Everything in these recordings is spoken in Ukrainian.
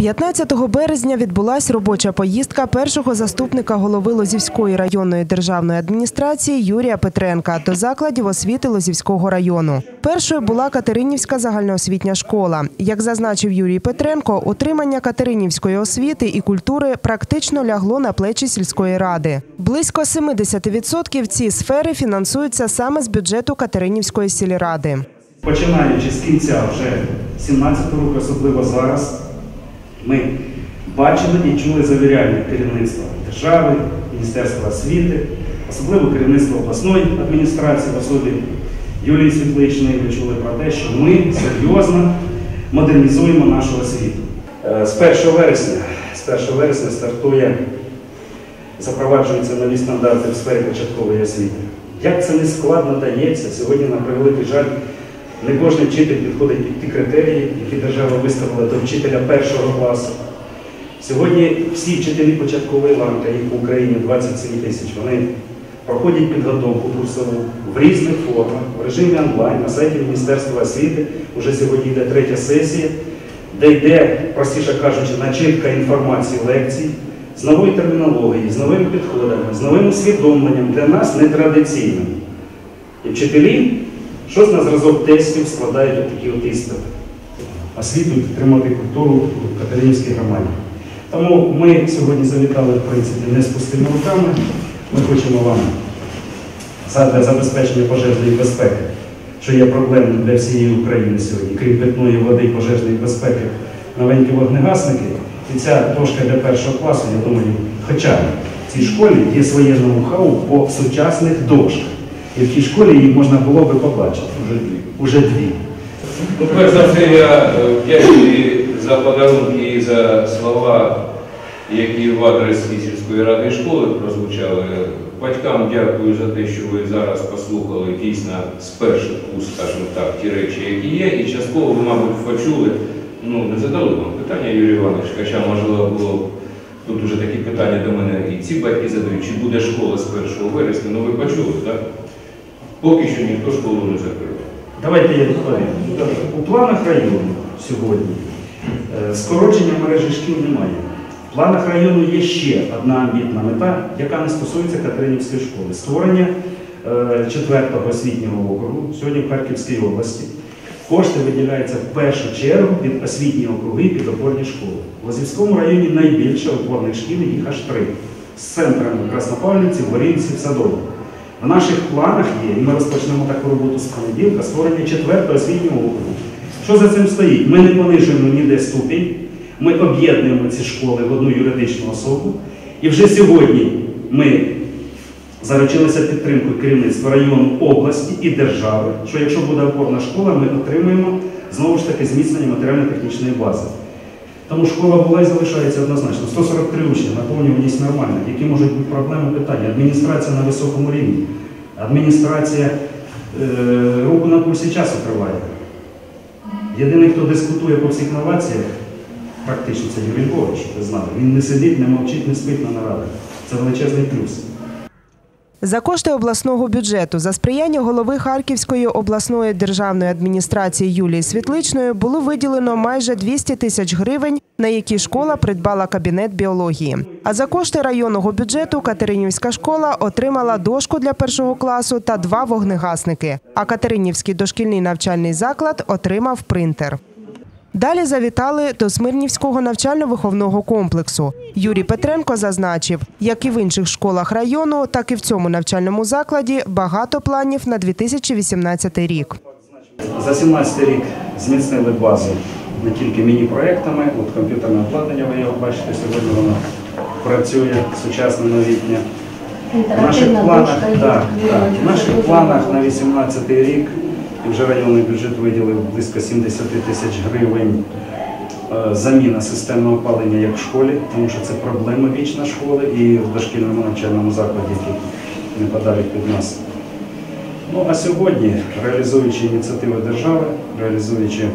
15 березня відбулась робоча поїздка першого заступника голови Лозівської районної державної адміністрації Юрія Петренка до закладів освіти Лозівського району. Першою була Катеринівська загальноосвітня школа. Як зазначив Юрій Петренко, утримання Катеринівської освіти і культури практично лягло на плечі сільської ради. Близько 70% ці сфери фінансуються саме з бюджету Катеринівської сільради. Починаючи з кінця вже 17 року, особливо зараз, ми бачили і чули завіряння керівництва держави, Міністерства освіти, особливо керівництва обласної адміністрації в особі Юлії Світличної. Ви чули про те, що ми серйозно модернізуємо нашу освіту. Е, З 1 вересня, з 1 вересня стартує, запроваджуються нові стандарти в сфері початкової освіти. Як це не складно дається, сьогодні, на превеликий жаль, не кожен вчитель підходить під ті критерії, які держава виставила до вчителя першого класу. Сьогодні всі вчителі початкової ланки, їх в Україні 27 тисяч, вони проходять підготовку курсову в різних формах, в режимі онлайн, на сайті Міністерства освіти. Уже сьогодні йде третя сесія, де йде, простіше кажучи, начитка інформації лекцій з новою термінологією, з новими підходами, з новим усвідомленням для нас нетрадиційним. І вчителі, що на зразок тестів складають такі от. Освіту і підтримувати культуру Катеринівській громаді. Тому ми сьогодні завітали, в принципі, не з пустими руками. Ми хочемо вам для забезпечення пожежної безпеки, що є проблемним для всієї України сьогодні, крім питної води і пожежної безпеки, новенькі вогнегасники. І ця дошка для першого класу, я думаю, хоча в цій школі є своє ноу-хау по сучасних дошках. І в тій школі її можна було би побачити. Уже дві. Уже дві. Ну, перш за все, я е, вдячний за подарунки і за слова, які в адрес сільської ради школи прозвучали. Батькам дякую за те, що ви зараз послухали дійсно з перших уст, скажімо так, ті речі, які є. І частково ви, мабуть, почули, ну не задали вам питання, Юрій Іванович, хоча можливо було б тут уже такі питання до мене і ці батьки задають, чи буде школа з 1 вересня, ну ви почули, так? Поки що ніхто школу не закрив. Давайте я відповім. У планах району сьогодні е, скорочення мережі шкіл немає. В планах району є ще одна амбітна мета, яка не стосується Катеринівської школи. Створення е, четвертого освітнього округу сьогодні в Харківській області. Кошти виділяються в першу чергу під освітні округи, під опорні школи. В Лозівському районі найбільше опорних шкіл, їх аж три. З центрами Краснопавлівці, Ворінці, Садових. В наших планах є, і ми розпочнемо таку роботу з понеділка, створення четвертого освітнього округу. Що за цим стоїть? Ми не понижуємо ніде ступінь, ми об'єднуємо ці школи в одну юридичну особу. І вже сьогодні ми заручилися підтримкою керівництва району області і держави, що якщо буде опорна школа, ми отримуємо знову ж таки зміцнення матеріально-технічної бази. Тому школа була і залишається однозначно. 143 учні, наповнюваність нормальна. Які можуть бути проблеми питання? Адміністрація на високому рівні. Адміністрація е, руку на пульсі часу триває. Єдиний, хто дискутує по всіх новаціях, практично це Юрій Львович, ви знали. Він не сидить, не мовчить, не спить на нарадах. Це величезний плюс. За кошти обласного бюджету за сприяння голови Харківської обласної державної адміністрації Юлії Світличної було виділено майже 200 тисяч гривень, на які школа придбала кабінет біології. А за кошти районного бюджету Катеринівська школа отримала дошку для першого класу та два вогнегасники. А Катеринівський дошкільний навчальний заклад отримав принтер. Далі завітали до Смирнівського навчально-виховного комплексу. Юрій Петренко зазначив, як і в інших школах району, так і в цьому навчальному закладі багато планів на 2018 рік. За 17 рік зміцнили базу не тільки міні-проектами, от комп'ютерне обладнання, ви його бачите, сьогодні воно працює сучасне новітнє. В наших планах, так, так, в наших планах на 2018 рік вже районний бюджет виділив близько 70 тисяч гривень е, заміна системного опалення як в школі, тому що це проблема вічна школи і в дошкільному навчальному закладі, який не подарить під нас. Ну а сьогодні, реалізуючи ініціативи держави, реалізуючи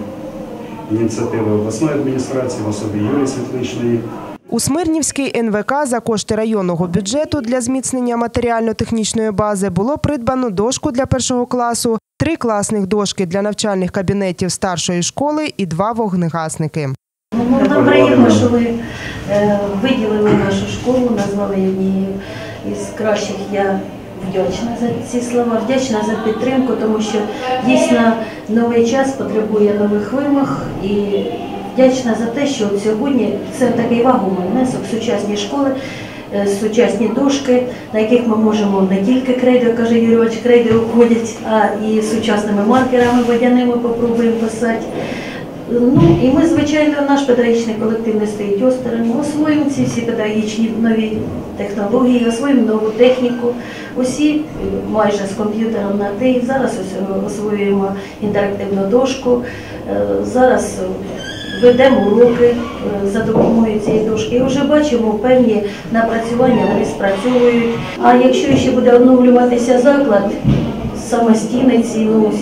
ініціативи обласної адміністрації в особі Юлії Світличної, У Смирнівський НВК за кошти районного бюджету для зміцнення матеріально-технічної бази було придбано дошку для першого класу, три класних дошки для навчальних кабінетів старшої школи і два вогнегасники. Ну, Нам приємно приємно, що ви е, виділили нашу школу, назвали її однією із кращих. Я вдячна за ці слова, вдячна за підтримку, тому що дійсно новий час потребує нових вимог і вдячна за те, що сьогодні це такий вагомий внесок в сучасні школи. Е, Сучасні дошки, на яких ми можемо не тільки крейдою, каже Юрійович, крейдою ходять, а і сучасними маркерами водяними попробуємо писати. Ну і ми, звичайно, наш педагогічний колектив не стоїть осторонь. Освоїмо ці всі педагогічні нові технології, освоїмо нову техніку. Усі майже з комп'ютером на ти. Зараз е, освоюємо інтерактивну дошку. Е, Зараз ведемо уроки е, за допомогою цієї дошки. І вже бачимо певні напрацювання, вони спрацьовують. А якщо ще буде оновлюватися заклад, самостійний цінусь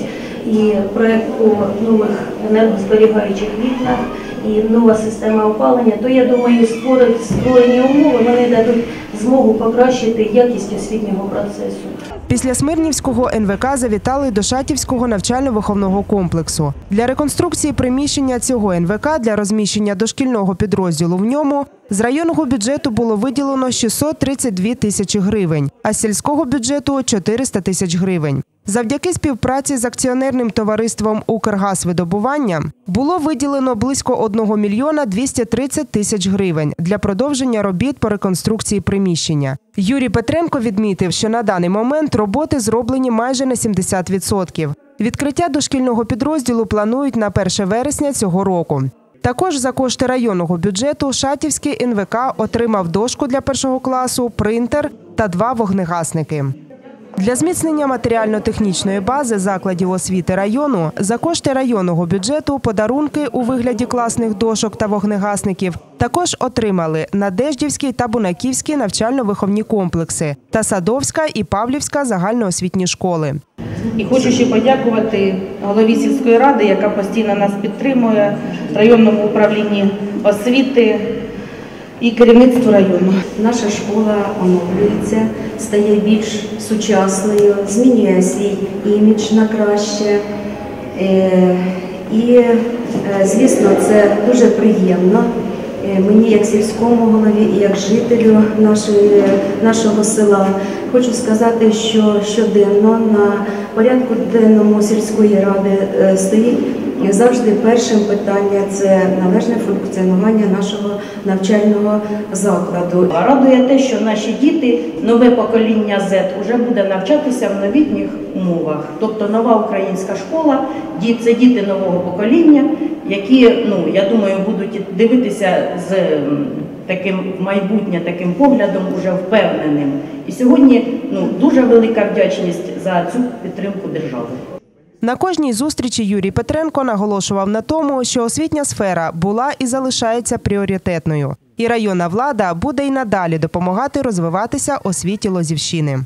ну, і проект по нових енергозберігаючих вікнах, і нова система опалення, то я думаю, створить створені умови, вони дадуть змогу покращити якість освітнього процесу. Після Смирнівського НВК завітали до Шатівського навчально-виховного комплексу. Для реконструкції приміщення цього НВК для розміщення дошкільного підрозділу в ньому з районного бюджету було виділено 632 тисячі гривень, а з сільського бюджету 400 тисяч гривень. Завдяки співпраці з акціонерним товариством «Укргазвидобування» було виділено близько 1 мільйона 230 тисяч гривень для продовження робіт по реконструкції приміщення. Юрій Петренко відмітив, що на даний момент роботи зроблені майже на 70%. Відкриття дошкільного підрозділу планують на 1 вересня цього року. Також за кошти районного бюджету Шатівський НВК отримав дошку для першого класу, принтер та два вогнегасники. Для зміцнення матеріально-технічної бази закладів освіти району за кошти районного бюджету подарунки у вигляді класних дошок та вогнегасників також отримали Надеждівський та Бунаківський навчально-виховні комплекси та Садовська і Павлівська загальноосвітні школи. І хочу ще подякувати голові сільської ради, яка постійно нас підтримує, районному управлінні освіти і керівництву району. Наша школа оновлюється, стає більш сучасною, змінює свій імідж на краще. Е, І, е, звісно, це дуже приємно е, мені, як сільському голові, і як жителю нашої, нашого села. Хочу сказати, що щоденно на порядку денному сільської ради е, стоїть завжди першим питання це належне функціонування нашого навчального закладу. Радує те, що наші діти, нове покоління Z, вже буде навчатися в новітніх умовах. Тобто нова українська школа, це діти нового покоління, які, ну я думаю, будуть дивитися з таким майбутнє, таким поглядом уже впевненим. І сьогодні ну дуже велика вдячність за цю підтримку держави. На кожній зустрічі Юрій Петренко наголошував на тому, що освітня сфера була і залишається пріоритетною, і районна влада буде й надалі допомагати розвиватися освіті Лозівщини.